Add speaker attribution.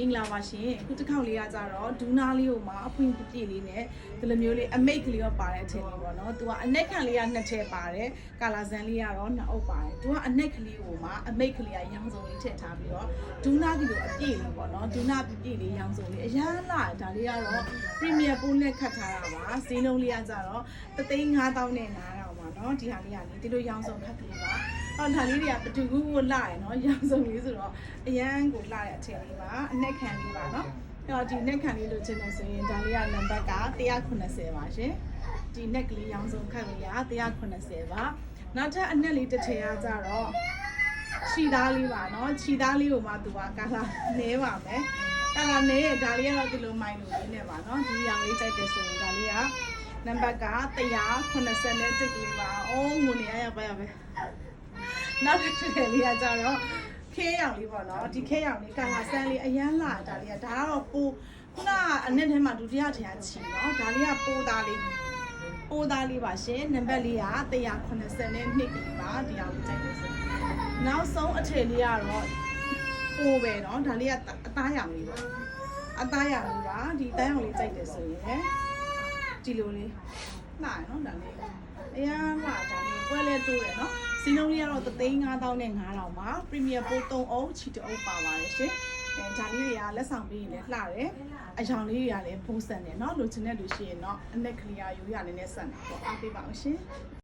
Speaker 1: မင်္ဂလာပါရှင်အခုတစ်ခေါက်လေးကကြတော့ဒူးနာလေးကိုမှအဖွင့်ပြည့်လေးနဲ့ဒီလိုမျိုးလေးအမိတ်ကလေးရောပါတဲ့အထည်လေးပေါ့နော်သူကအနက်ခံလေးကနှစ်ထည်ပါတယ်ကာလာဇန်လေးကတော့နှစ်အုပ်ပါတယ်သူကအနက်ကလေးကိုမှအမိတ်ကလေးကရောင်စုံလေးထည့်ထားပြီးတော့ဒူးနာကလေးကိုအပြည့်လေးပေါ့နော်ဒူးနာပြည့်လေးရောင်စုံလေးအရန်လာဒါလေးကတော့ premier ပိုးနဲ့ခတ်ထားတာပါဈေးနှုန်းလေးကကြတော့3,5000နဲ့နားတော့ပါနော်ဒီဟာလေးကလေဒီလိုရောင်စုံခတ်ကလေးပါ ဟောဒါလေးတွေကပတူကူကိုလာရယ်နော်ရောင်စုံလေးဆိုတော့အရန်ကိုလာတဲ့အထည်လေးပါအနက်ခံလေးပါနော်အဲ့တော့ဒီနက်ခံလေးလိုချင်တယ်ဆိုရင်ဒါလေးကနံပါတ်က190ပါရှင်ဒီ neck ကလေးရောင်စုံခတ်လေးက190ပါနောက်ထပ်အနက်လေးတစ်ထည်ကကြတော့ခြီသားလေးပါနော်ခြီသားလေးကိုမှသူကကာလာနဲပါမယ်ကာလာနဲရဲ့ဒါလေးကတော့ဒီလိုမိုင်လိုလေးနဲ့ပါနော်ဒီရောင်လေးတိုက်တယ်ဆိုရင်ဒါလေးကနံပါတ်က190နဲ့တစ်ကလေးပါအိုးငုံနေရရပါရပဲ နောက်တစ်ထည်လေးကကြတော့ခဲရောင်လေးပေါ့နော်ဒီခဲရောင်လေးကာလာဆန်းလေးအရန်လာဒါလေးကဒါကတော့ပိုခုနကအနက်ထဲမှာဒုတိယထည်ကချီနော်ဒါလေးကပိုသားလေးပိုသားလေးပါရှင်နံပါတ်လေးက190နဲ့နှစ်ကလေးပါဒီအောင်လေးကြိုက်လို့ဆိုနောက်ဆုံးအထည်လေးကတော့ပိုပဲနော်ဒါလေးကအသားရောင်လေးပါအသားရောင်လေးပါဒီတန်းရောင်လေးကြိုက်တယ်ဆိုရင်ဒီလိုလေးနှာရနော်ဒါလေးအရန်လာဒါလေး ပွဲလဲတိုးတယ်နော်။စီးနှုန်းလေးကတော့3သိန်း5000နဲ့9000ပါ။ Premier Pro 3အုပ်ချီတအုပ်ပါပါတယ်ရှင်။အဲဒါလေးတွေကလက်ဆောင်ပေးရင်လည်းလှတယ်။အယောင်လေးတွေကလည်းပုံစံတယ်နော်။လိုချင်တဲ့လူရှိရင်တော့အနက်ကလေးရယူရလည်းနဲ့ဆန်တယ်ပေါ့။အားပေးပါအောင်ရှင်။